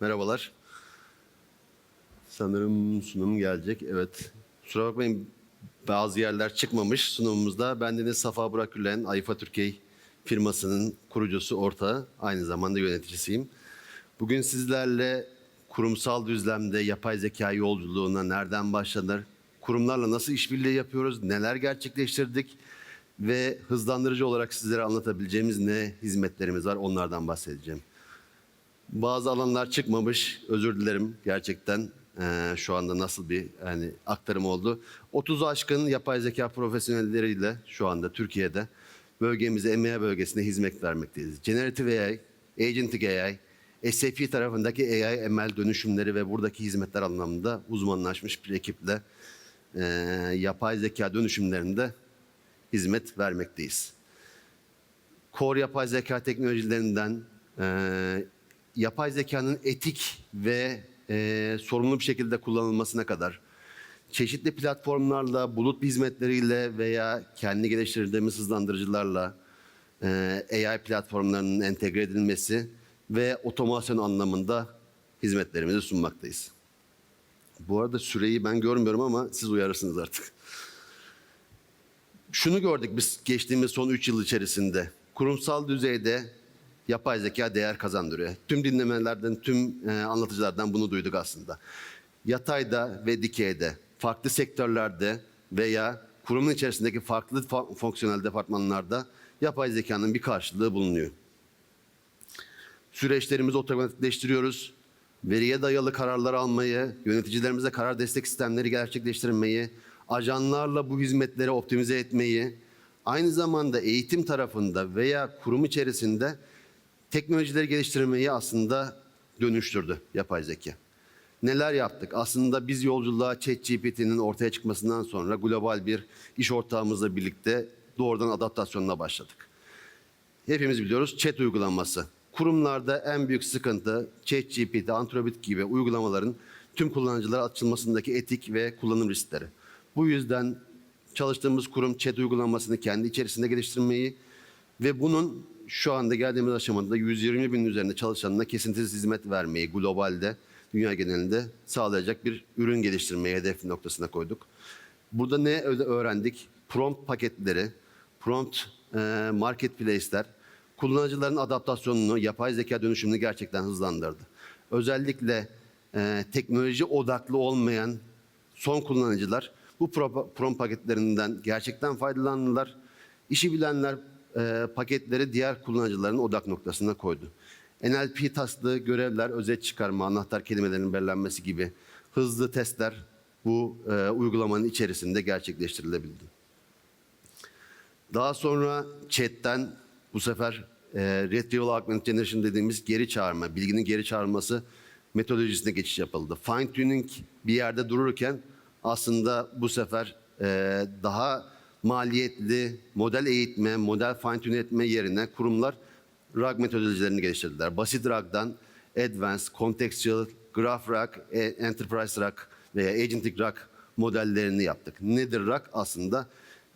Merhabalar. Sanırım sunum gelecek. Evet. Kusura bakmayın bazı yerler çıkmamış sunumumuzda. Ben Deniz Safa Burak Gülen, Ayfa Türkiye firmasının kurucusu, ortağı, aynı zamanda yöneticisiyim. Bugün sizlerle kurumsal düzlemde yapay zeka yolculuğuna nereden başlanır, kurumlarla nasıl işbirliği yapıyoruz, neler gerçekleştirdik ve hızlandırıcı olarak sizlere anlatabileceğimiz ne hizmetlerimiz var onlardan bahsedeceğim. Bazı alanlar çıkmamış. Özür dilerim gerçekten. Ee, şu anda nasıl bir yani aktarım oldu. 30'u aşkın yapay zeka profesyonelleriyle şu anda Türkiye'de bölgemize, EMEA bölgesine hizmet vermekteyiz. Generative AI, Agentic AI, SAP tarafındaki AI ML dönüşümleri ve buradaki hizmetler anlamında uzmanlaşmış bir ekiple e, yapay zeka dönüşümlerinde hizmet vermekteyiz. Core yapay zeka teknolojilerinden e, yapay zekanın etik ve e, sorumlu bir şekilde kullanılmasına kadar çeşitli platformlarla, bulut hizmetleriyle veya kendi geliştirdiğimiz hızlandırıcılarla e, AI platformlarının entegre edilmesi ve otomasyon anlamında hizmetlerimizi sunmaktayız. Bu arada süreyi ben görmüyorum ama siz uyarırsınız artık. Şunu gördük biz geçtiğimiz son 3 yıl içerisinde. Kurumsal düzeyde yapay zeka değer kazandırıyor. Tüm dinlemelerden, tüm e, anlatıcılardan bunu duyduk aslında. Yatayda ve dikeyde, farklı sektörlerde veya kurumun içerisindeki farklı fa- fonksiyonel departmanlarda yapay zekanın bir karşılığı bulunuyor. Süreçlerimizi otomatikleştiriyoruz. Veriye dayalı kararlar almayı, yöneticilerimize karar destek sistemleri gerçekleştirmeyi, ajanlarla bu hizmetleri optimize etmeyi, aynı zamanda eğitim tarafında veya kurum içerisinde teknolojileri geliştirmeyi aslında dönüştürdü yapay zeka. Neler yaptık? Aslında biz yolculuğa ChatGPT'nin ortaya çıkmasından sonra global bir iş ortağımızla birlikte doğrudan adaptasyonuna başladık. Hepimiz biliyoruz chat uygulaması. Kurumlarda en büyük sıkıntı ChatGPT, Anthropic gibi uygulamaların tüm kullanıcılara açılmasındaki etik ve kullanım riskleri. Bu yüzden çalıştığımız kurum chat uygulamasını kendi içerisinde geliştirmeyi ve bunun şu anda geldiğimiz aşamada 120 bin üzerinde çalışanına kesintisiz hizmet vermeyi globalde, dünya genelinde sağlayacak bir ürün geliştirmeyi hedef noktasına koyduk. Burada ne öğrendik? Prompt paketleri, prompt e, marketplace'ler, kullanıcıların adaptasyonunu, yapay zeka dönüşümünü gerçekten hızlandırdı. Özellikle e, teknoloji odaklı olmayan son kullanıcılar bu pro- prompt paketlerinden gerçekten faydalandılar. İşi bilenler e, paketleri diğer kullanıcıların odak noktasına koydu. NLP taslı görevler, özet çıkarma, anahtar kelimelerin belirlenmesi gibi hızlı testler bu e, uygulamanın içerisinde gerçekleştirilebildi. Daha sonra chat'ten bu sefer e, Retrieval Augmented Generation dediğimiz geri çağırma, bilginin geri çağrılması metodolojisine geçiş yapıldı. Fine tuning bir yerde dururken aslında bu sefer e, daha maliyetli model eğitme, model fine tune etme yerine kurumlar RAG metodolojilerini geliştirdiler. Basit RAG'dan Advanced, Contextual, Graph RAG, e, Enterprise RAG veya Agentic RAG modellerini yaptık. Nedir RAG? Aslında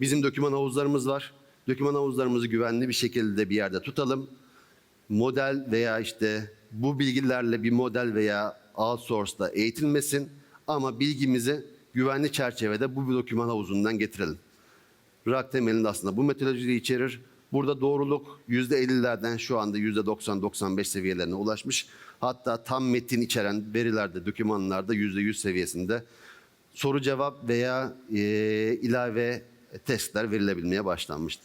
bizim doküman havuzlarımız var. Doküman havuzlarımızı güvenli bir şekilde bir yerde tutalım. Model veya işte bu bilgilerle bir model veya outsource'da eğitilmesin ama bilgimizi güvenli çerçevede bu bir doküman havuzundan getirelim. RAG temelinde aslında bu metodolojiyi içerir. Burada doğruluk %50'lerden şu anda %90-95 seviyelerine ulaşmış. Hatta tam metin içeren verilerde, dokümanlarda %100 seviyesinde soru cevap veya e, ilave testler verilebilmeye başlanmıştı.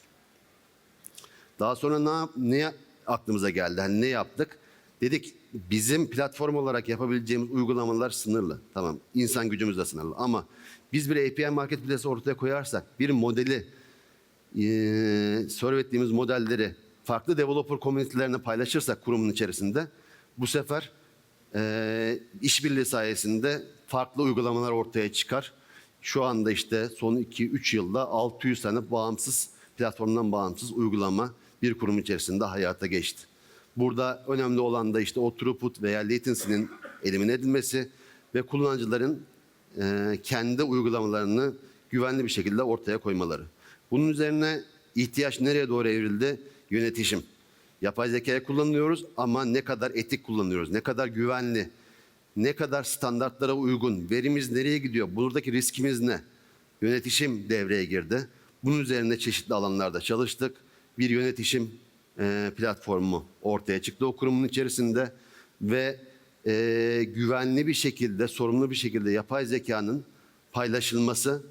Daha sonra ne, ne aklımıza geldi? Hani ne yaptık? Dedik bizim platform olarak yapabileceğimiz uygulamalar sınırlı. Tamam insan gücümüz de sınırlı ama biz bir API marketplace ortaya koyarsak bir modeli e, ettiğimiz modelleri farklı developer komünitelerine paylaşırsak kurumun içerisinde bu sefer e, işbirliği sayesinde farklı uygulamalar ortaya çıkar. Şu anda işte son 2-3 yılda 600 tane bağımsız platformdan bağımsız uygulama bir kurum içerisinde hayata geçti. Burada önemli olan da işte o throughput veya latency'nin elimine edilmesi ve kullanıcıların e, kendi uygulamalarını güvenli bir şekilde ortaya koymaları. Bunun üzerine ihtiyaç nereye doğru evrildi? Yönetişim. Yapay zekayı kullanıyoruz ama ne kadar etik kullanıyoruz, ne kadar güvenli, ne kadar standartlara uygun, verimiz nereye gidiyor, buradaki riskimiz ne? Yönetişim devreye girdi. Bunun üzerinde çeşitli alanlarda çalıştık. Bir yönetişim e, platformu ortaya çıktı o kurumun içerisinde ve e, güvenli bir şekilde, sorumlu bir şekilde yapay zekanın paylaşılması,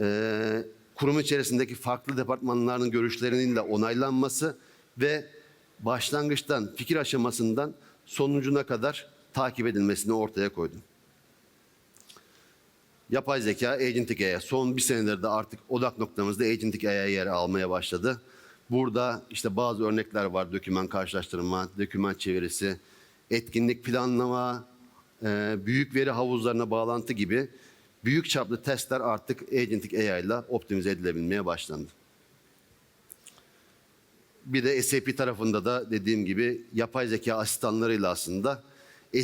e, kurum içerisindeki farklı departmanların görüşlerinin de onaylanması ve başlangıçtan, fikir aşamasından sonucuna kadar takip edilmesini ortaya koydum. Yapay zeka, agentic AI. Son bir senedir de artık odak noktamızda agentic AI yer almaya başladı. Burada işte bazı örnekler var. Doküman karşılaştırma, doküman çevirisi, etkinlik planlama, e, büyük veri havuzlarına bağlantı gibi büyük çaplı testler artık agentic AI ile optimize edilebilmeye başlandı. Bir de SAP tarafında da dediğim gibi yapay zeka asistanlarıyla aslında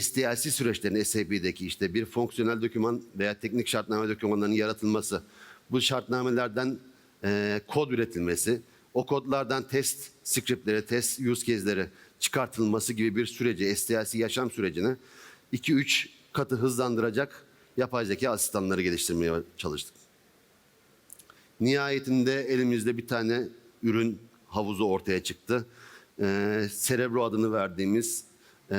SDLC süreçlerini SAP'deki işte bir fonksiyonel doküman veya teknik şartname dokümanlarının yaratılması, bu şartnamelerden e, kod üretilmesi, o kodlardan test scriptleri, test use case'leri çıkartılması gibi bir süreci, SDLC yaşam sürecini 2-3 katı hızlandıracak yapay zeka asistanları geliştirmeye çalıştık. Nihayetinde elimizde bir tane ürün havuzu ortaya çıktı. Ee, Cerebro adını verdiğimiz e,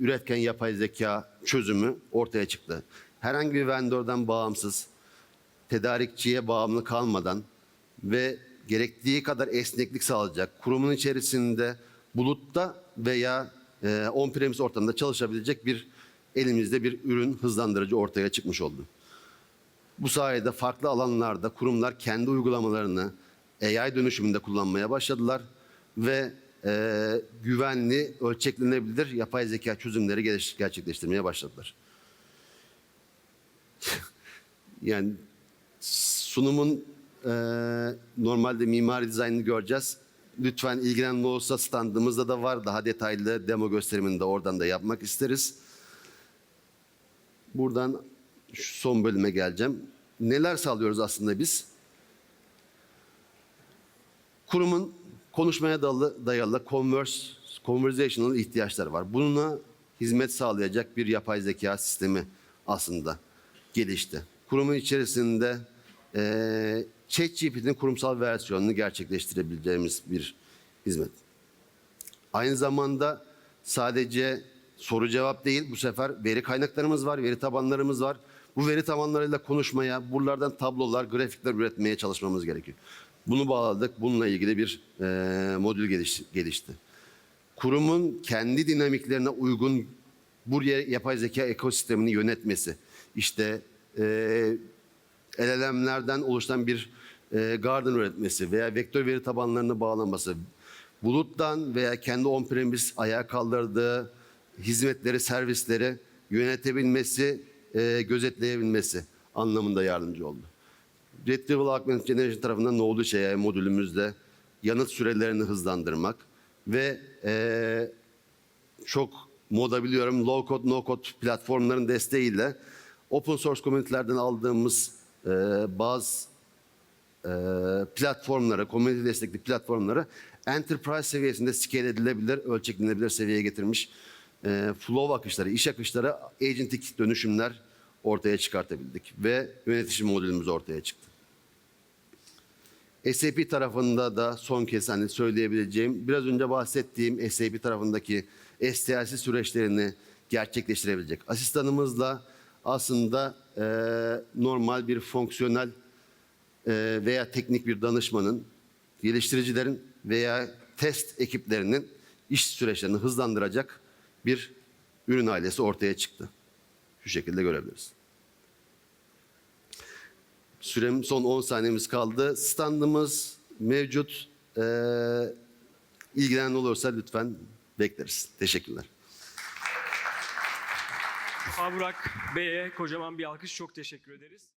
üretken yapay zeka çözümü ortaya çıktı. Herhangi bir vendordan bağımsız, tedarikçiye bağımlı kalmadan ve gerektiği kadar esneklik sağlayacak, kurumun içerisinde bulutta veya e, on-premise ortamda çalışabilecek bir elimizde bir ürün hızlandırıcı ortaya çıkmış oldu. Bu sayede farklı alanlarda kurumlar kendi uygulamalarını AI dönüşümünde kullanmaya başladılar ve e, güvenli, ölçeklenebilir yapay zeka çözümleri gerçekleştirmeye başladılar. yani sunumun e, normalde mimari dizaynını göreceğiz. Lütfen ilgilenen olursa standımızda da var. Daha detaylı demo gösterimini de oradan da yapmak isteriz. Buradan şu son bölüme geleceğim. Neler sağlıyoruz aslında biz? Kurumun konuşmaya dayalı, dayalı converse, conversational ihtiyaçları var. Bununla hizmet sağlayacak bir yapay zeka sistemi aslında gelişti. Kurumun içerisinde eee ChatGPT'nin kurumsal versiyonunu gerçekleştirebileceğimiz bir hizmet. Aynı zamanda sadece soru cevap değil bu sefer veri kaynaklarımız var, veri tabanlarımız var. Bu veri tabanlarıyla konuşmaya, buralardan tablolar, grafikler üretmeye çalışmamız gerekiyor. Bunu bağladık, bununla ilgili bir eee, modül geliş- gelişti. Kurumun kendi dinamiklerine uygun buraya yapay zeka ekosistemini yönetmesi, işte eee LLM'lerden oluşan bir e, garden üretmesi veya vektör veri tabanlarını bağlaması, buluttan veya kendi on-premise ayağa kaldırdığı hizmetleri, servisleri yönetebilmesi, e, gözetleyebilmesi anlamında yardımcı oldu. Retrieval Augmented Generation tarafından ne oldu şey modülümüzde yanıt sürelerini hızlandırmak ve e, çok moda biliyorum low code no code platformların desteğiyle open source community'lerden aldığımız e, bazı e, platformlara, community destekli platformlara enterprise seviyesinde scale edilebilir, ölçeklenebilir seviyeye getirmiş e, flow akışları, iş akışları, agentic dönüşümler ortaya çıkartabildik ve yönetişim modülümüz ortaya çıktı. SAP tarafında da son kez hani söyleyebileceğim, biraz önce bahsettiğim SAP tarafındaki STLC süreçlerini gerçekleştirebilecek. Asistanımızla aslında e, normal bir fonksiyonel e, veya teknik bir danışmanın, geliştiricilerin veya test ekiplerinin iş süreçlerini hızlandıracak bir ürün ailesi ortaya çıktı. Şu şekilde görebiliriz. Sürem son 10 saniyemiz kaldı. Standımız mevcut. Ee, ilgilenen olursa lütfen bekleriz. Teşekkürler. Aburak Bey'e kocaman bir alkış çok teşekkür ederiz.